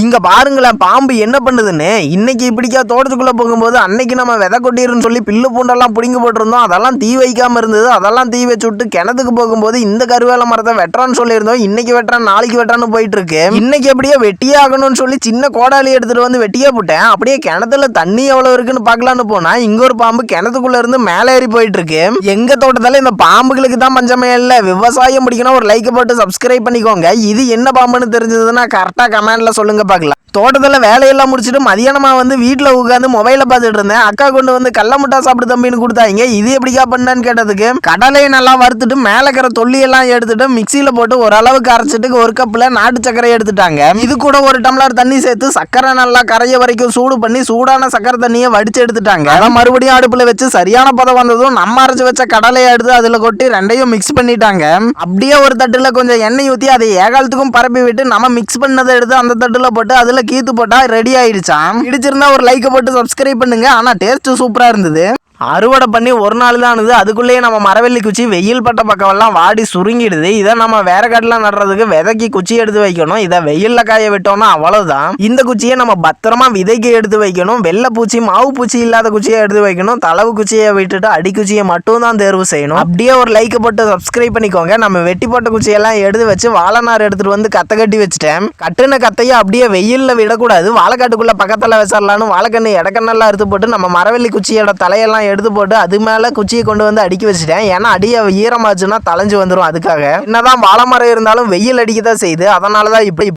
இங்கே பாருங்களேன் பாம்பு என்ன பண்ணுதுன்னு? இன்னைக்கு இப்படிக்கா தோட்டத்துக்குள்ளே போகும்போது அன்னைக்கு நம்ம விதை கொட்டிருன்னு சொல்லி பில்லு பூண்டெல்லாம் பிடிங்கி போட்டிருந்தோம். அதெல்லாம் தீ வைக்காமல் இருந்தது. அதெல்லாம் தீ வச்சு விட்டு கிணத்துக்கு போகும்போது இந்த கருவேல மரத்தை வெட்டுறான்னு சொல்லியிருந்தோம். இன்னைக்கு வெட்டுறான் நாளைக்கு வெட்டுறான்னு போயிட்டு இருக்கு இன்னைக்கு எப்படியே வெட்டியே ஆகணும்னு சொல்லி சின்ன கோடாலி எடுத்துட்டு வந்து வெட்டியே போட்டேன். அப்படியே கிணத்துல தண்ணி எவ்வளோ இருக்குன்னு பார்க்கலான்னு போனா இங்க ஒரு பாம்பு கிணத்துக்குள்ள இருந்து மேலே ஏறி போயிட்டு இருக்கு எங்க தோட்டத்தில் இந்த பாம்புகளுக்கு தான் பஞ்சமே இல்லை. விவசாயம் பிடிக்கணும் ஒரு லைக் போட்டு சப்ஸ்கிரைப் பண்ணிக்கோங்க. இது என்ன பாம்புன்னு தெரிஞ்சதுன்னா கரெக்டாக கமெண்ட்ல சொல்லுங்க. பார்க்கலாம் தோட்டத்தில் வேலையெல்லாம் முடிச்சுட்டு மதியானமாக வந்து வீட்டில் உட்காந்து மொபைலை பார்த்துட்டு இருந்தேன். அக்கா கொண்டு வந்து கடல முட்டா சாப்பிட்டு தம்பின்னு கொடுத்தாங்க இது எப்படிக்கா பண்ணான்னு கேட்டதுக்கு கடலையை நல்லா வறுத்துட்டு மேலே இருக்கிற தொல்லியெல்லாம் எடுத்துட்டு மிக்சியில் போட்டு ஓரளவுக்கு அரைச்சிட்டு ஒரு கப்பில் நாட்டு சர்க்கரை எடுத்துட்டாங்க. இது கூட ஒரு டம்ளர் தண்ணி சேர்த்து சர்க்கரை நல்லா கரைய வரைக்கும் சூடு பண்ணி சூடான சர்க்கரை தண்ணியை வடிச்சு எடுத்துட்டாங்க. அதை மறுபடியும் அடுப்பில் வச்சு சரியான பதம் வந்ததும் நம்ம அரைச்சி வச்ச கடலையை எடுத்து அதில் கொட்டி ரெண்டையும் மிக்ஸ் பண்ணிட்டாங்க. அப்படியே ஒரு தட்டில் கொஞ்சம் எண்ணெய் ஊற்றி அதை ஏகாலத்துக்கும் பரப்பி விட்டு நம்ம மிக்ஸ் பண்ணதை எடுத்து அந்த தட்டில் போட்டு அதில் கீத்து போட்டால் ரெடி ஆயிடுச்சாம். பிடிச்சிருந்தா ஒரு லைக்கை போட்டு சப்ஸ்கிரைப் பண்ணுங்க. ஆனால் டேஸ்ட்டு சூப்பராக இருந்தது. அறுவடை பண்ணி ஒரு நாள் தான் ஆனது அதுக்குள்ளேயே நம்ம மரவள்ளி குச்சி வெயில் பட்ட பக்கமெல்லாம் வாடி சுருங்கிடுது. இதை நம்ம வேற காட்டில் நடுறதுக்கு விதைக்கு குச்சி எடுத்து வைக்கணும். இதை வெயிலில் காய விட்டோம்னா அவ்வளோதான் இந்த குச்சியை நம்ம பத்திரமா விதைக்கு எடுத்து வைக்கணும். வெள்ளை பூச்சி மாவு பூச்சி இல்லாத குச்சியை எடுத்து வைக்கணும். தளவு குச்சியை விட்டுட்டு அடிக்குச்சியை மட்டும் தான் தேர்வு செய்யணும். அப்படியே ஒரு லைக் போட்டு சப்ஸ்கிரைப் பண்ணிக்கோங்க. நம்ம வெட்டி போட்ட குச்சியெல்லாம் எடுத்து வச்சு வாழைநார் எடுத்துகிட்டு வந்து கத்தை கட்டி வச்சுட்டேன். கட்டுன கத்தையை அப்படியே வெயிலில் விடக்கூடாது. வாழைக்காட்டுக்குள்ளே பக்கத்தில் வச்சிடலான்னு வாழைக்கண்ணு இடக்கண்ணெல்லாம் எடுத்து போட்டு நம்ம மரவள்ளி குச்சியோட தலையெல்லாம் எடுத்து போட்டு அது மேலே குச்சியை கொண்டு வந்து அடிக்க வச்சுட்டேன். ஏன்னா அடியை ஈரமாச்சுன்னா தலைஞ்சு வந்துடும் அதுக்காக. என்னதான் வாழை மரம் இருந்தாலும் வெயில் அடிக்க தான் செய்யுது. அதனால தான் இப்படி